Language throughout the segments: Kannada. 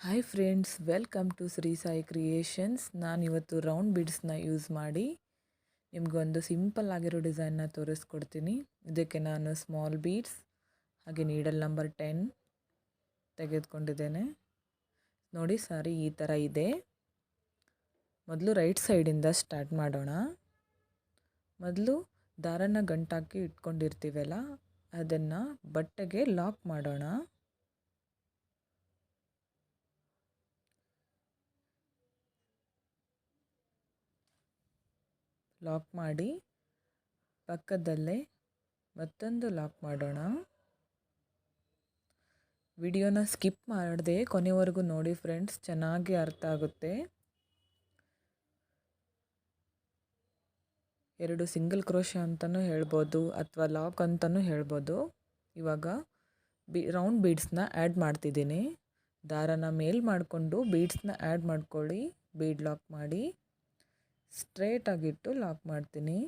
Hi friends welcome to Shri Sai creations ನಾನು ಇವತ್ತು ರೌಂಡ್ ಬಿಡ್ಸ್ನ ಯೂಸ್ ಮಾಡಿ ನಿಮಗೊಂದು ಸಿಂಪಲ್ ಆಗಿರೋ ಡಿಸೈನ್ನ ತೋರಿಸ್ಕೊಡ್ತೀನಿ. ಇದಕ್ಕೆ ನಾನು ಸ್ಮಾಲ್ ಬೀಡ್ಸ್ ಹಾಗೆ ನೀಡಲ್ ನಂಬರ್ ಟೆನ್ ತೆಗೆದುಕೊಂಡಿದ್ದೇನೆ. ನೋಡಿ ಸಾರಿ ಈ ಥರ ಇದೆ. ಮೊದಲು ರೈಟ್ ಸೈಡಿಂದ ಸ್ಟಾರ್ಟ್ ಮಾಡೋಣ. ಮೊದಲು ದಾರನ ಗಂಟಾಕಿ ಇಟ್ಕೊಂಡಿರ್ತೀವಲ್ಲ, ಅದನ್ನು ಬಟ್ಟೆಗೆ ಲಾಕ್ ಮಾಡೋಣ. ಲಾಕ್ ಮಾಡಿ ಪಕ್ಕದಲ್ಲೇ ಮತ್ತೊಂದು ಲಾಕ್ ಮಾಡೋಣ. ವಿಡಿಯೋನ ಸ್ಕಿಪ್ ಮಾಡದೆ ಕೊನೆವರೆಗೂ ನೋಡಿ ಫ್ರೆಂಡ್ಸ್, ಚೆನ್ನಾಗಿ ಅರ್ಥ ಆಗುತ್ತೆ. ಎರಡು ಸಿಂಗಲ್ ಕ್ರೋಶ ಅಂತಲೂ ಹೇಳ್ಬೋದು, ಅಥವಾ ಲಾಕ್ ಅಂತಲೂ ಹೇಳ್ಬೋದು. ಇವಾಗ ಬಿ, ರೌಂಡ್ ಬೀಡ್ಸ್ನ ಆ್ಯಡ್ ಮಾಡ್ತಿದ್ದೀನಿ. ದಾರನ ಮೇಲ್ ಮಾಡಿಕೊಂಡು ಬೀಡ್ಸ್ನ ಆ್ಯಡ್ ಮಾಡ್ಕೊಳ್ಳಿ, ಬೀಡ್ ಲಾಕ್ ಮಾಡಿ. ಸ್ಟ್ರೇಟಾಗಿಟ್ಟು ಲಾಕ್ ಮಾಡ್ತೀನಿ.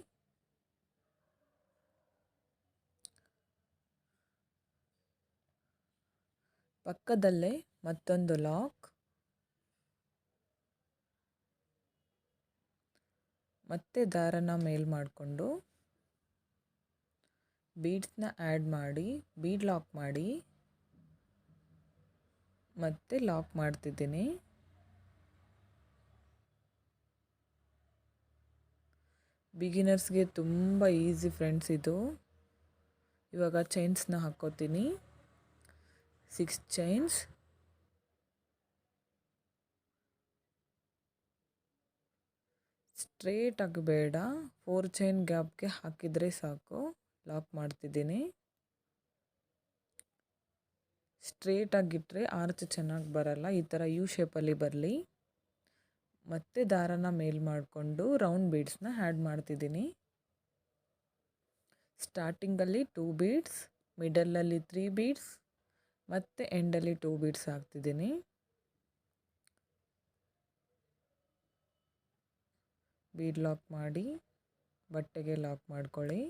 ಪಕ್ಕದಲ್ಲೇ ಮತ್ತೊಂದು ಲಾಕ್. ಮತ್ತೆ ದಾರನ ಮೇಲ್ ಮಾಡಿಕೊಂಡು ಬೀಡ್ಸ್ನ ಆ್ಯಡ್ ಮಾಡಿ, ಬೀಡ್ ಲಾಕ್ ಮಾಡಿ, ಮತ್ತೆ ಲಾಕ್ ಮಾಡ್ತಿದ್ದೀನಿ. ಬಿಗಿನರ್ಸ್ಗೆ ತುಂಬ ಈಸಿ ಫ್ರೆಂಡ್ಸ್ ಇದು. ಇವಾಗ ಚೈನ್ಸ್ನ ಹಾಕ್ಕೋತೀನಿ. Six chains. ಸ್ಟ್ರೇಟ್ ಆಗಬೇಡ ಫೋರ್ ಚೈನ್ ಗ್ಯಾಪ್ಗೆ ಹಾಕಿದರೆ ಸಾಕು. ಲಾಕ್ ಮಾಡ್ತಿದ್ದೀನಿ. ಸ್ಟ್ರೇಟಾಗಿಟ್ಟರೆ ಆರ್ಚ್ ಚೆನ್ನಾಗಿ ಬರಲ್ಲ. ಈ ಥರ ಯು ಶೇಪಲ್ಲಿ ಬರಲಿ. ಮತ್ತೆ ದಾರನ ಮೇಲ್ ಮಾಡಿಕೊಂಡು ರೌಂಡ್ ಬೀಡ್ಸ್ನ ಆ್ಯಡ್ ಮಾಡ್ತಿದ್ದೀನಿ. ಸ್ಟಾರ್ಟಿಂಗಲ್ಲಿ ಟೂ ಬೀಡ್ಸ್ ಮಿಡಲಲ್ಲಿ ತ್ರೀ ಬೀಡ್ಸ್ ಮತ್ತು ಎಂಡಲ್ಲಿ ಟೂ ಬೀಡ್ಸ್ ಹಾಕ್ತಿದ್ದೀನಿ. ಬೀಡ್ ಲಾಕ್ ಮಾಡಿ, ಬಟ್ಟೆಗೆ ಲಾಕ್ ಮಾಡ್ಕೊಳ್ಳಿ.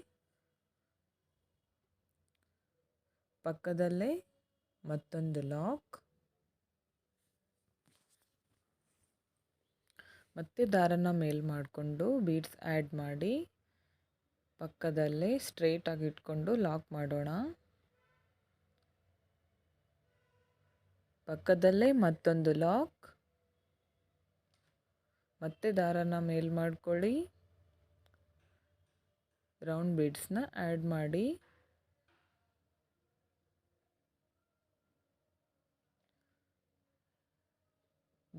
ಪಕ್ಕದಲ್ಲೇ ಮತ್ತೊಂದು ಲಾಕ್ ಮತ್ತು ದಾರನ ಮೇಲ್ ಮಾಡಿಕೊಂಡು ಬೀಡ್ಸ್ ಆ್ಯಡ್ ಮಾಡಿ ಪಕ್ಕದಲ್ಲೇ ಸ್ಟ್ರೇಟಾಗಿ ಇಟ್ಕೊಂಡು ಲಾಕ್ ಮಾಡೋಣ. ಪಕ್ಕದಲ್ಲೇ ಮತ್ತೊಂದು ಲಾಕ್. ಮತ್ತೆ ದಾರನ ಮೇಲ್ ಮಾಡ್ಕೊಳ್ಳಿ. ರೌಂಡ್ ಬೀಡ್ಸ್ನ ಆ್ಯಡ್ ಮಾಡಿ.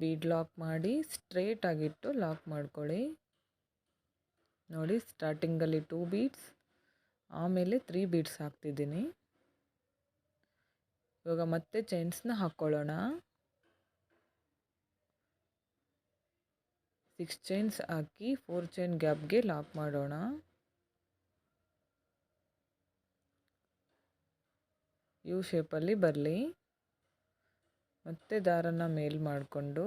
ಬೀಡ್ ಲಾಕ್ ಮಾಡಿ ಸ್ಟ್ರೇಟ್ ಆಗಿಟ್ಟು ಲಾಕ್ ಮಾಡ್ಕೊಳ್ಳಿ. ನೋಡಿ, ಸ್ಟಾರ್ಟಿಂಗಲ್ಲಿ ಟೂ ಬೀಡ್ಸ್, ಆಮೇಲೆ ತ್ರೀ ಬೀಡ್ಸ್ ಹಾಕ್ತಿದ್ದೀನಿ. ಇವಾಗ ಮತ್ತೆ ಚೈನ್ಸ್ನ ಹಾಕ್ಕೊಳ್ಳೋಣ. ಸಿಕ್ಸ್ ಚೈನ್ಸ್ ಹಾಕಿ ಫೋರ್ ಚೈನ್ ಗ್ಯಾಪ್ಗೆ ಲಾಕ್ ಮಾಡೋಣ. ಯು ಶೇಪಲ್ಲಿ ಬರಲಿ. ಮತ್ತೆ ದಾರನ ಮೇಲ್ ಮಾಡಿಕೊಂಡು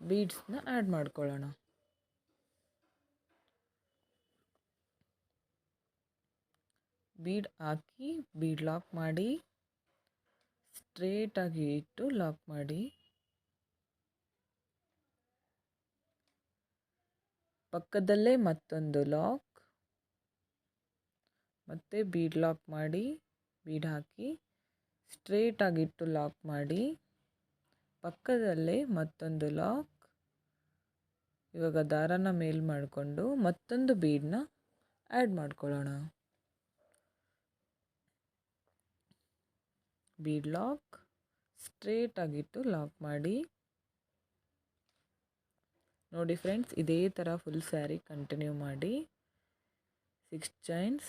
ಬೀಡ್ಸ್ನ ಆ್ಯಡ್ ಮಾಡ್ಕೊಳ್ಳೋಣ. ಬೀಡ್ ಹಾಕಿ, ಬೀಡ್ ಲಾಕ್ ಮಾಡಿ ಸ್ಟ್ರೇಟಾಗಿ ಇಟ್ಟು ಲಾಕ್ ಮಾಡಿ. ಪಕ್ಕದಲ್ಲೇ ಮತ್ತೊಂದು ಲಾಕ್. ಮತ್ತೆ ಬೀಡ್ ಲಾಕ್ ಮಾಡಿ, ಬೀಡ್ ಹಾಕಿ ಸ್ಟ್ರೇಟಾಗಿಟ್ಟು ಲಾಕ್ ಮಾಡಿ. ಪಕ್ಕದಲ್ಲೇ ಮತ್ತೊಂದು ಲಾಕ್. ಇವಾಗ ದಾರನ ಮೇಲ್ ಮಾಡಿಕೊಂಡು ಮತ್ತೊಂದು ಬೀಡನ್ನ ಆ್ಯಡ್ ಮಾಡ್ಕೊಳ್ಳೋಣ. Bead lock. ಸ್ಟ್ರೇಟಾಗಿಟ್ಟು ಲಾಕ್ ಮಾಡಿ. ನೋಡಿ ಫ್ರೆಂಡ್ಸ್, ಇದೇ ಥರ ಫುಲ್ ಸ್ಯಾರಿ ಕಂಟಿನ್ಯೂ ಮಾಡಿ. Six chains.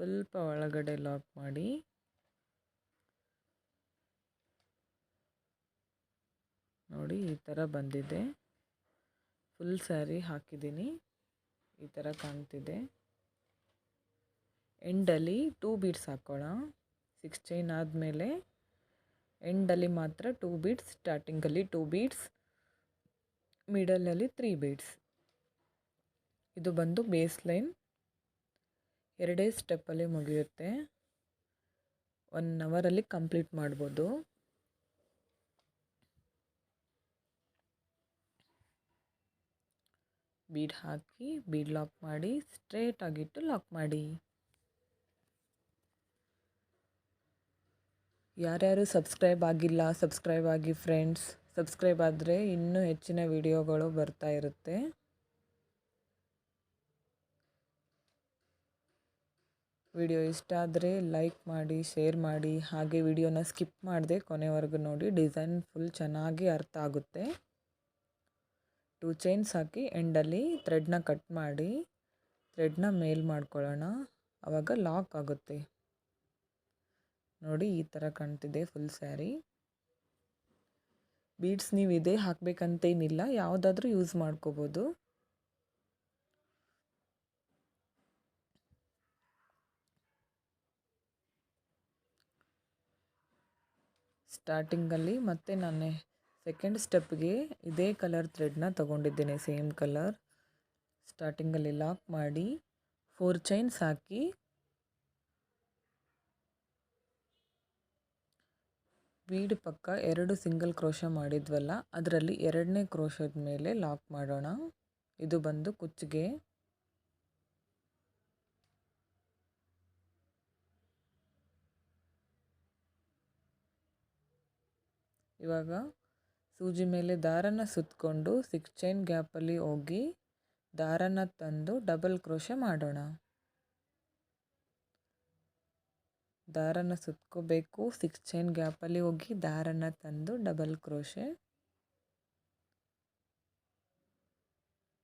ಸ್ವಲ್ಪ ಒಳಗಡೆ ಲಾಕ್ ಮಾಡಿ. ನೋಡಿ, ಈ ಥರ ಬಂದಿದೆ. ಫುಲ್ ಸ್ಯಾರಿ ಹಾಕಿದ್ದೀನಿ. ಈ ಥರ ಕಾಣ್ತಿದೆ. ಎಂಡಲ್ಲಿ ಟೂ ಬೀಡ್ಸ್ ಹಾಕೋಣ. ಸಿಕ್ಸ್ ಚೈನ್ ಆದಮೇಲೆ ಎಂಡಲ್ಲಿ ಮಾತ್ರ ಟೂ ಬೀಡ್ಸ್ ಸ್ಟಾರ್ಟಿಂಗಲ್ಲಿ ಟೂ ಬೀಡ್ಸ್ ಮಿಡಲಲ್ಲಿ ತ್ರೀ ಬೀಡ್ಸ್ ಇದು ಬಂದು ಬೇಸ್ ಲೈನ್ ಎರಡೇ ಸ್ಟೆಪ್ಪಲ್ಲಿ ಮುಗಿಯುತ್ತೆ. ಒನ್ ಅವರಲ್ಲಿ ಕಂಪ್ಲೀಟ್ ಮಾಡ್ಬೋದು. ಬೀಡ್ ಹಾಕಿ, ಬೀಡ್ ಲಾಕ್ ಮಾಡಿ, ಸ್ಟ್ರೇಟ್ ಆಗಿಟ್ಟು ಲಾಕ್ ಮಾಡಿ. ಯಾರ್ಯಾರು ಸಬ್ಸ್ಕ್ರೈಬ್ ಆಗಿಲ್ಲ, ಸಬ್ಸ್ಕ್ರೈಬ್ ಆಗಿ ಫ್ರೆಂಡ್ಸ್, ಸಬ್ಸ್ಕ್ರೈಬ್ ಆದರೆ ಇನ್ನೂ ಹೆಚ್ಚಿನ ವಿಡಿಯೋಗಳು ಬರ್ತಾ ಇರುತ್ತೆ. ವಿಡಿಯೋ ಇಷ್ಟ ಆದರೆ ಲೈಕ್ ಮಾಡಿ, ಶೇರ್ ಮಾಡಿ. ಹಾಗೆ ವಿಡಿಯೋನ ಸ್ಕಿಪ್ ಮಾಡದೆ ಕೊನೆವರೆಗೂ ನೋಡಿ. ಡಿಸೈನ್ ಫುಲ್ ಚೆನ್ನಾಗಿ ಅರ್ಥ ಆಗುತ್ತೆ. ಟೂ ಚೈನ್ಸ್ ಹಾಕಿ ಎಂಡಲ್ಲಿ ಥ್ರೆಡ್ನ ಕಟ್ ಮಾಡಿ ಥ್ರೆಡ್ನ ಮೇಲ್ ಮಾಡ್ಕೊಳ್ಳೋಣ. ಆವಾಗ ಲಾಕ್ ಆಗುತ್ತೆ. ನೋಡಿ ಈ ಥರ ಕಾಣ್ತಿದೆ ಫುಲ್ ಸ್ಯಾರಿ ಬೀಡ್ಸ್ ನೀವು ಇದೇ ಹಾಕಬೇಕಂತೇನಿಲ್ಲ. ಯಾವುದಾದ್ರೂ ಯೂಸ್ ಮಾಡ್ಕೋಬೋದು. ಸ್ಟಾರ್ಟಿಂಗಲ್ಲಿ ಮತ್ತೆ ನಾನು ಸೆಕೆಂಡ್ ಸ್ಟೆಪ್ಗೆ ಇದೇ ಕಲರ್ ಥ್ರೆಡ್ನ ತೊಗೊಂಡಿದ್ದೇನೆ ಸೇಮ್ ಕಲರ್ ಸ್ಟಾರ್ಟಿಂಗಲ್ಲಿ ಲಾಕ್ ಮಾಡಿ ಫೋರ್ ಚೈನ್ಸ್ ಹಾಕಿ, ಬೀಡ್ ಪಕ್ಕ ಎರಡು ಸಿಂಗಲ್ ಕ್ರೋಶ ಮಾಡಿದ್ವಲ್ಲ, ಅದರಲ್ಲಿ ಎರಡನೇ ಕ್ರೋಶದ ಮೇಲೆ ಲಾಕ್ ಮಾಡೋಣ. ಇದು ಬಂದು ಕುಚ್ಚಿಗೆ. ಇವಾಗ ಸೂಜಿ ಮೇಲೆ ದಾರನ ಸುತ್ತಕೊಂಡು ಸಿಕ್ಸ್ ಚೈನ್ ಗ್ಯಾಪಲ್ಲಿ ಹೋಗಿ ದಾರನ ತಂದು ಡಬಲ್ ಕ್ರೋಶೆ ಮಾಡೋಣ. ದಾರನ ಸುತ್ಕೋಬೇಕು. ಸಿಕ್ಸ್ ಚೈನ್ ಗ್ಯಾಪಲ್ಲಿ ಹೋಗಿ ದಾರನ ತಂದು ಡಬಲ್ ಕ್ರೋಶೆ.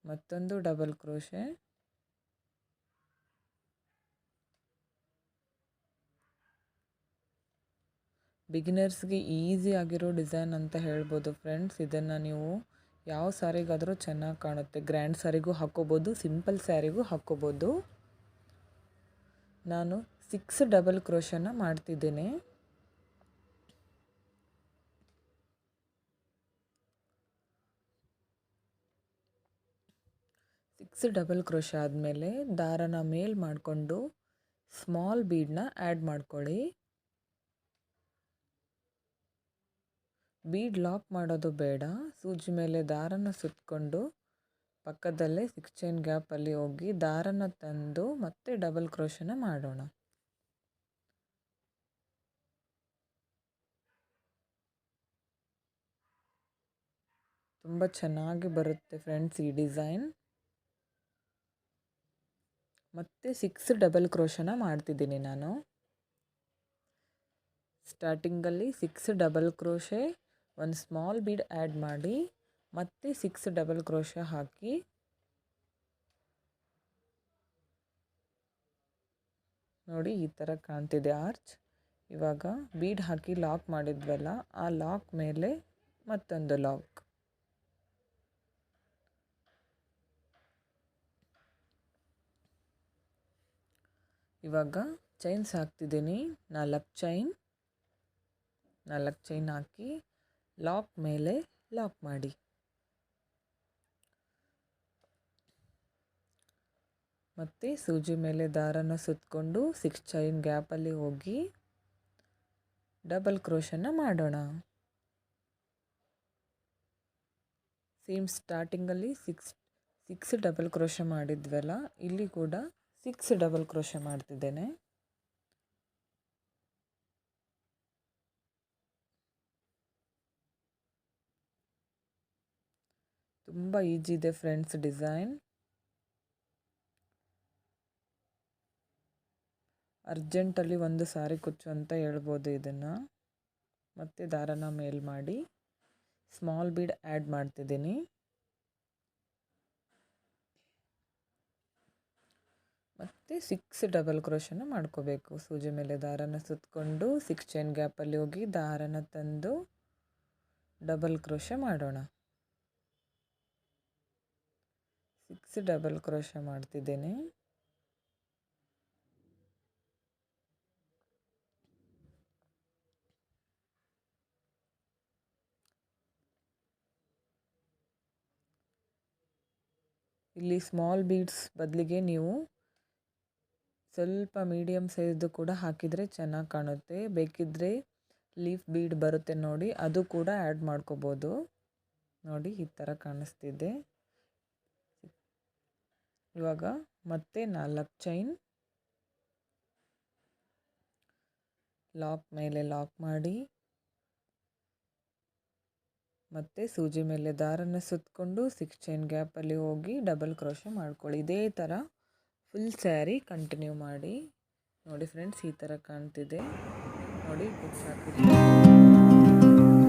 ಮತ್ತೊಂದು ಡಬಲ್ ಕ್ರೋಶೆ. ಬಿಗಿನರ್ಸ್ಗೆ ಈಸಿ ಆಗಿರೋ ಡಿಸೈನ್ ಅಂತ ಹೇಳ್ಬೋದು ಫ್ರೆಂಡ್ಸ್. ಇದನ್ನು ನೀವು ಯಾವ ಸ್ಯಾರಿಗಾದರೂ ಚೆನ್ನಾಗಿ ಕಾಣುತ್ತೆ. ಗ್ರ್ಯಾಂಡ್ ಸ್ಯಾರಿಗೂ ಹಾಕ್ಕೋಬೋದು, ಸಿಂಪಲ್ ಸ್ಯಾರಿಗೂ ಹಾಕ್ಕೋಬೋದು. ನಾನು ಸಿಕ್ಸ್ ಡಬಲ್ ಕ್ರೋಶನ ಮಾಡ್ತಿದ್ದೇನೆ. ಸಿಕ್ಸ್ ಡಬಲ್ ಕ್ರೋಶ ಆದಮೇಲೆ ದಾರನ ಮೇಲ್ ಮಾಡಿಕೊಂಡು ಸ್ಮಾಲ್ ಬೀಡನ್ನ ಆ್ಯಡ್ ಮಾಡ್ಕೊಳ್ಳಿ. ಬೀಡ್ ಲಾಕ್ ಮಾಡೋದು ಬೇಡ. ಸೂಜಿ ಮೇಲೆ ದಾರನ ಸುತ್ತಕೊಂಡು ಪಕ್ಕದಲ್ಲೇ ಸಿಕ್ಸ್ ಚೈನ್ ಗ್ಯಾಪಲ್ಲಿ ಹೋಗಿ ದಾರನ ತಂದು ಮತ್ತೆ ಡಬಲ್ ಕ್ರೋಶನ ಮಾಡೋಣ. ತುಂಬ ಚೆನ್ನಾಗಿ ಬರುತ್ತೆ ಫ್ರೆಂಡ್ಸ್ ಈ ಡಿಸೈನ್. ಮತ್ತೆ ಸಿಕ್ಸ್ ಡಬಲ್ ಕ್ರೋಶನ ಮಾಡ್ತಿದ್ದೀನಿ ನಾನು. ಸ್ಟಾರ್ಟಿಂಗಲ್ಲಿ ಸಿಕ್ಸ್ ಡಬಲ್ ಕ್ರೋಶೆ ಒಂದು ಸ್ಮಾಲ್ ಬೀಡ್ ಆ್ಯಡ್ ಮಾಡಿ, ಮತ್ತೆ ಸಿಕ್ಸ್ ಡಬಲ್ ಕ್ರೋಶ ಹಾಕಿ. ನೋಡಿ, ಈ ಥರ ಕಾಣ್ತಿದೆ ಆರ್ಚ್ ಇವಾಗ ಬೀಡ್ ಹಾಕಿ ಲಾಕ್ ಮಾಡಿದ್ವಲ್ಲ, ಆ ಲಾಕ್ ಮೇಲೆ ಮತ್ತೊಂದು ಲಾಕ್ ಇವಾಗ ಚೈನ್ಸ್ ಹಾಕ್ತಿದ್ದೀನಿ. ನಾಲ್ಕು ಚೈನ್ ನಾಲ್ಕು ಚೈನ್ ಹಾಕಿ. ಲಾಕ್ ಮೇಲೆ ಲಾಕ್ ಮಾಡಿ. ಮತ್ತೆ ಸೂಜಿ ಮೇಲೆ ದಾರನ ಸುತ್ತಕೊಂಡು ಸಿಕ್ಸ್ ಚೈನ್ ಗ್ಯಾಪಲ್ಲಿ ಹೋಗಿ ಡಬಲ್ ಕ್ರೋಶನ್ನು ಮಾಡೋಣ. ಸೇಮ್ ಸ್ಟಾರ್ಟಿಂಗಲ್ಲಿ ಸಿಕ್ಸ್ ಸಿಕ್ಸ್ ಡಬಲ್ ಕ್ರೋಶ ಮಾಡಿದ್ವಲ್ಲ, ಇಲ್ಲಿ ಕೂಡ ಸಿಕ್ಸ್ ಡಬಲ್ ಕ್ರೋಶ ಮಾಡ್ತಿದ್ದೇನೆ. ತುಂಬ ಈಜಿ ಇದೆ ಫ್ರೆಂಡ್ಸ್ ಡಿಸೈನ್. ಅರ್ಜೆಂಟಲ್ಲಿ ಒಂದು ಸಾರಿ ಕುಚ್ಚು ಅಂತ ಹೇಳ್ಬೋದು ಇದನ್ನು. ಮತ್ತು ದಾರನ ಮೇಲ್ ಮಾಡಿ ಸ್ಮಾಲ್ ಬೀಡ್ ಆ್ಯಡ್ ಮಾಡ್ತಿದ್ದೀನಿ. ಮತ್ತು ಸಿಕ್ಸ್ ಡಬಲ್ ಕ್ರೋಶನ ಮಾಡ್ಕೋಬೇಕು. ಸೂಜಿ ಮೇಲೆ ದಾರನ ಸುತ್ತಕೊಂಡು ಸಿಕ್ಸ್ ಚೈನ್ ಗ್ಯಾಪಲ್ಲಿ ಹೋಗಿ ದಾರನ ತಂದು ಡಬಲ್ ಕ್ರೋಶ ಮಾಡೋಣ. ಸಿಕ್ಸ್ ಡಬಲ್ ಕ್ರೋಶ ಮಾಡ್ತಿದ್ದೇನೆ. ಇಲ್ಲಿ ಸ್ಮಾಲ್ ಬೀಡ್ಸ್ ಬದಲಿಗೆ ನೀವು ಸ್ವಲ್ಪ ಮೀಡಿಯಮ್ ಸೈಜ್ದು ಕೂಡ ಹಾಕಿದರೆ ಚೆನ್ನಾಗಿ ಕಾಣುತ್ತೆ. ಬೇಕಿದ್ದರೆ ಲೀಫ್ ಬೀಡ್ ಬರುತ್ತೆ ನೋಡಿ, ಅದು ಕೂಡ ಆ್ಯಡ್ ಮಾಡ್ಕೋಬೋದು. ನೋಡಿ, ಈ ಥರ ಕಾಣಿಸ್ತಿದೆ. ಇವಾಗ ಮತ್ತೆ ನಾಲ್ಕು ಚೈನ್ ಲಾಕ್ ಮೇಲೆ ಲಾಕ್ ಮಾಡಿ ಮತ್ತು ಸೂಜಿ ಮೇಲೆ ದಾರನ ಸುತ್ತಕೊಂಡು ಸಿಕ್ಸ್ ಚೈನ್ ಗ್ಯಾಪಲ್ಲಿ ಹೋಗಿ ಡಬಲ್ ಕ್ರೋಶ ಮಾಡ್ಕೊಳ್ಳಿ. ಇದೇ ಥರ ಫುಲ್ ಸ್ಯಾರಿ ಕಂಟಿನ್ಯೂ ಮಾಡಿ. ನೋಡಿ ಫ್ರೆಂಡ್ಸ್ ಈ ಥರ ಕಾಣ್ತಿದೆ. ನೋಡಿ ಬುಕ್ಸ್ ಹಾಕಿದ್ದೀನಿ